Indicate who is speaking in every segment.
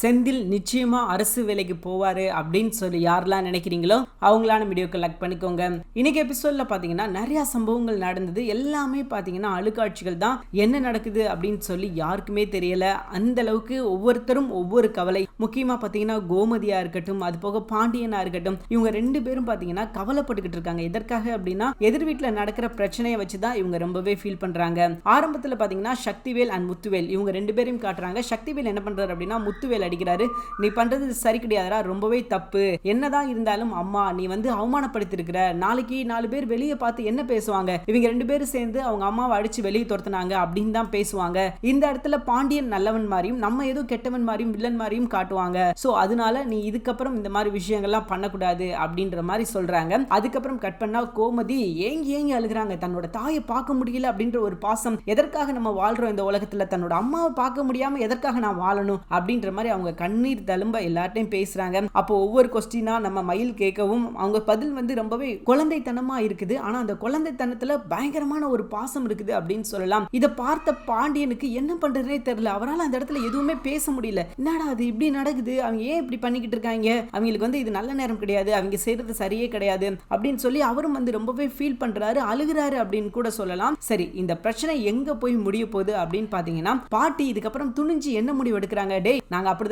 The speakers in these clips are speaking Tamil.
Speaker 1: செந்தில் நிச்சயமா அரசு வேலைக்கு போவாரு அப்படின்னு சொல்லி யாரெல்லாம் நினைக்கிறீங்களோ அவங்களான வீடியோக்கு லைக் பண்ணிக்கோங்க. இன்னைக்கு எபிசோடில் பாத்தீங்கன்னா நிறைய சம்பவங்கள் நடந்தது. எல்லாமே பாத்தீங்கன்னா அழுக்காட்சிகள் தான். என்ன நடக்குது அப்படின்னு சொல்லி யாருக்குமே தெரியல. அந்த அளவுக்கு ஒவ்வொருத்தரும் ஒவ்வொரு கவலை. முக்கியமா பாத்தீங்கன்னா கோமதியா இருக்கட்டும் அது போக பாண்டியனா இருக்கட்டும் இவங்க ரெண்டு பேரும் பாத்தீங்கன்னா கவலைப்பட்டுக்கிட்டு இருக்காங்க. எதற்காக அப்படின்னா எதிர் வீட்டில் நடக்கிற பிரச்சனையை வச்சு தான் இவங்க ரொம்பவே ஃபீல் பண்றாங்க. ஆரம்பத்துல பாத்தீங்கன்னா சக்திவேல் அண்ட் முத்துவேல் இவங்க ரெண்டு பேரையும் காட்டுறாங்க. சக்திவேல் என்ன பண்ணுறாரு அப்படின்னா முத்துவேல் அடிக்கிறாரு. நீ பண்றது சரி கிடையாதுடா ரொம்பவே தப்பு. என்னதான் இருந்தாலும் அம்மா நீ வந்து அவமானப்படுத்திருக்கிற. நாளைக்கு நாலு பேர் வெளியே பார்த்து என்ன பேசுவாங்க? இவங்க ரெண்டு பேரும் சேர்ந்து அவங்க அம்மாவை அடிச்சு வெளியே துரத்துனாங்க அப்படின்னு தான் பேசுவாங்க. இந்த இடத்துல பாண்டியன் நல்லவன் மாதிரியும் நம்ம ஏதோ கெட்டவன் மாதிரியும் வில்லன் மாதிரியும் காட்டுவாங்க. ஸோ அதனால நீ இதுக்கப்புறம் இந்த மாதிரி விஷயங்கள்லாம் பண்ணக்கூடாது அப்படின்ற மாதிரி சொல்றாங்க. அதுக்கப்புறம் கட் பண்ணா கோமதி ஏங்கி ஏங்கி அழுகிறாங்க. தன்னோட தாயை பார்க்க முடியல அப்படின்ற ஒரு பாசம் எதற்காக நம்ம வாழ்றோம் இந்த உலகத்துல? தன்னோட அம்மாவை பார்க்க முடியாம எதற்காக நான் வாழணும் அப்படின்ற மாதிரி அவங்க கண்ணீர் தழும்ப எல்லார்ட்டையும் பேசுறாங்க. அப்போ ஒவ்வொரு கொஸ்டினா நம்ம மயில் கேட்கவும் அவங்க பதில் வந்து ரொம்பவே குழந்தைத்தனமா இருக்குது. ஆனா அந்த குழந்தைத்தனத்துல பயங்கரமான ஒரு பாசம் இருக்குது அப்படின்னு சொல்லலாம். இதை பார்த்த பாண்டியனுக்கு என்ன பண்றதுனே தெரியல. அவரால் அந்த இடத்துல எதுவுமே பேச முடியல. என்னடா அது இப்படி நடக்குது? அவங்க ஏன் இப்படி பண்ணிக்கிட்டு இருக்காங்க? அவங்களுக்கு வந்து இது நல்ல நேரம் கிடையாது. அவங்க செய்யறது சரியே கிடையாது. அப்படின்னு சொல்லி அவரும் வந்து ரொம்பவே ஃபீல் பண்றாரு அழுகிறாரு அப்படின்னு கூட சொல்லலாம். சரி இந்த பிரச்சனை எங்க போய் முடிய போகுது அப்படின்னு பாத்தீங்கன்னா பாட்டி இதுக்கப்புறம் துணிஞ்சு என்ன முடிவு எடுக்கிறாங்க? டேய்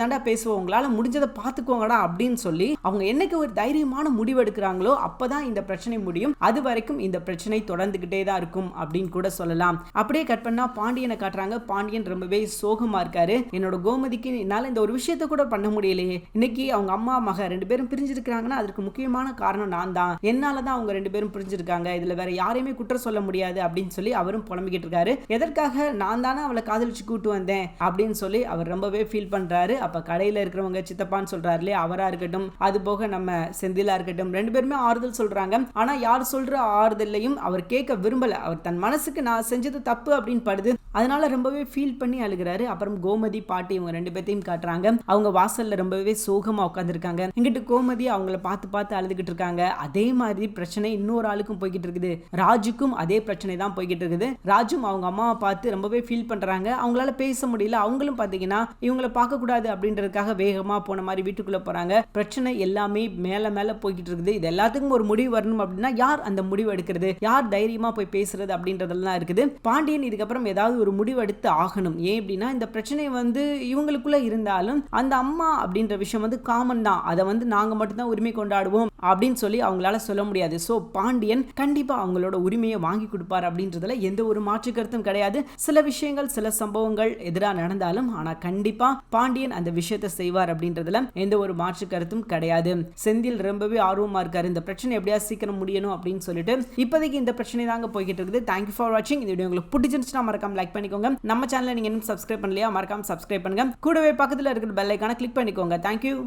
Speaker 1: நாங்க பேசுவோம் உங்களால் முடிஞ்சதை பார்த்துக்கோங்கடா அப்படின்னு சொல்லி அவங்க என்னைக்கு ஒரு தைரியமான முடிவு எடுக்கிறாங்களோ அப்பதான் இந்த பிரச்சனை முடியும். அது வரைக்கும் இந்த பிரச்சனை தொடர்ந்துகிட்டே தான் இருக்கும் அப்படின்னு கூட சொல்லலாம். அப்படியே கட் பண்ணா பாண்டியனை காட்டுறாங்க. பாண்டியன் ரொம்பவே சோகமா இருக்காரு. என்னோட கோமதிக்கு என்னால் இந்த ஒரு விஷயத்த கூட பண்ண முடியலையே. இன்னைக்கு அவங்க அம்மா மக ரெண்டு பேரும் பிரிஞ்சிருக்கிறாங்கன்னா அதுக்கு முக்கியமான காரணம் நான் தான். என்னால தான் அவங்க ரெண்டு பேரும் பிரிஞ்சிருக்காங்க. இதுல வேற யாரையுமே குற்றம் சொல்ல முடியாது அப்படின்னு சொல்லி அவரும் புலம்பிக்கிட்டு இருக்காரு. எதற்காக நான் தானே அவளை காதலிச்சு கூட்டு வந்தேன் அப்படின்னு சொல்லி அவர் ரொம்பவே ஃபீல் பண்றாரு. அப்ப கடையில இருக்கிறவங்க சித்தப்பான்னு சொல்கிறாரு இல்லையா? அவரா இருக்கட்டும் அது போக நம்ம செந்திலா இருக்கட்டும் ரெண்டு பேருமே ஆறுதல் சொல்றாங்க. ஆனா யார் சொல்ற ஆறுதலையும் அவர் கேட்க விரும்பல. அவர் தன் மனசுக்கு நான் செஞ்சது தப்பு அப்படின்னு படுது. அதனால ரொம்பவே ஃபீல் பண்ணி அழுகிறாரு. அப்புறம் கோமதி பாட்டி இவங்க ரெண்டு பேர்த்தையும் காட்டுறாங்க. அவங்க வாசல்ல ரொம்பவே சோகமா உட்காந்துருக்காங்க இங்கிட்டு கோமதி அவங்கள பார்த்து பார்த்து அழுதுகிட்டு இருக்காங்க. அதே மாதிரி பிரச்சனை இன்னொரு ஆளுக்கும் போய்கிட்டு இருக்குது. ராஜுக்கும் அதே பிரச்சனை தான் போய்கிட்டு இருக்குது. ராஜும் அவங்க அம்மாவை பார்த்து ரொம்பவே ஃபீல் பண்றாங்க. அவங்களால பேச முடியல. அவங்களும் பாத்தீங்கன்னா இவங்களை பார்க்க கூடாது அப்படின்றதுக்காக வேகமா போன மாதிரி வீட்டுக்குள்ள போறாங்க. பிரச்சனை எல்லாமே மேல மேல போய்கிட்டு இருக்குது. இது எல்லாத்துக்கும் ஒரு முடிவு வரணும் அப்படின்னா யார் அந்த முடிவு எடுக்கிறது? யார் தைரியமா போய் பேசுறது அப்படின்றதெல்லாம் இருக்குது. பாண்டியன் இதுக்கப்புறம் ஏதாவது ஒரு ஒரு முடிவெடுத்து ஆகணும். ஏன் அப்படின்னா இந்த பிரச்சனை வந்து இவங்களுக்குள்ள இருந்தாலும் அந்த அம்மா அப்படின்ற விஷயம் வந்து காமன் தான். அதை வந்து நாங்க மட்டும்தான் உரிமை கொண்டாடுவோம் அப்படின்னு சொல்லி அவங்களால சொல்ல முடியாது. ஸோ பாண்டியன் கண்டிப்பா அவங்களோட உரிமையை வாங்கி கொடுப்பார் அப்படின்றதுல எந்த ஒரு மாற்று கருத்தும் கிடையாது. சில விஷயங்கள் சில சம்பவங்கள் எதிராக நடந்தாலும் ஆனா கண்டிப்பா பாண்டியன் அந்த விஷயத்தை செய்வார் அப்படின்றதுல எந்த ஒரு மாற்று கருத்தும் கிடையாது. செந்தில் ரொம்பவே ஆர்வமா இருக்காரு. இந்த பிரச்சனை எப்படியா சீக்கிரம் முடியணும் அப்படின்னு சொல்லிட்டு இப்போதைக்கு இந்த பிரச்சனை தாங்க போய்கிட்டு இருக்குது. தேங்க்யூ ஃபார் வாட்சிங் இந்த வீடியோ உங்களுக்கு பிடிச்சிருந்துச்சுன்னா மறக்காம லைக் பண்ணிக்கோங்க. நம்ம சேனலை நீங்க இன்னும் சப்ஸ்கிரைப் பண்ணலையா மறக்காம சப்ஸ்கிரைப் பண்ணுங்க. கூடவே பக்கத்தில் இருக்கிற பெல் ஐக்கான கிளிக் பண்ணிக்கோங்க. தேங்க்யூ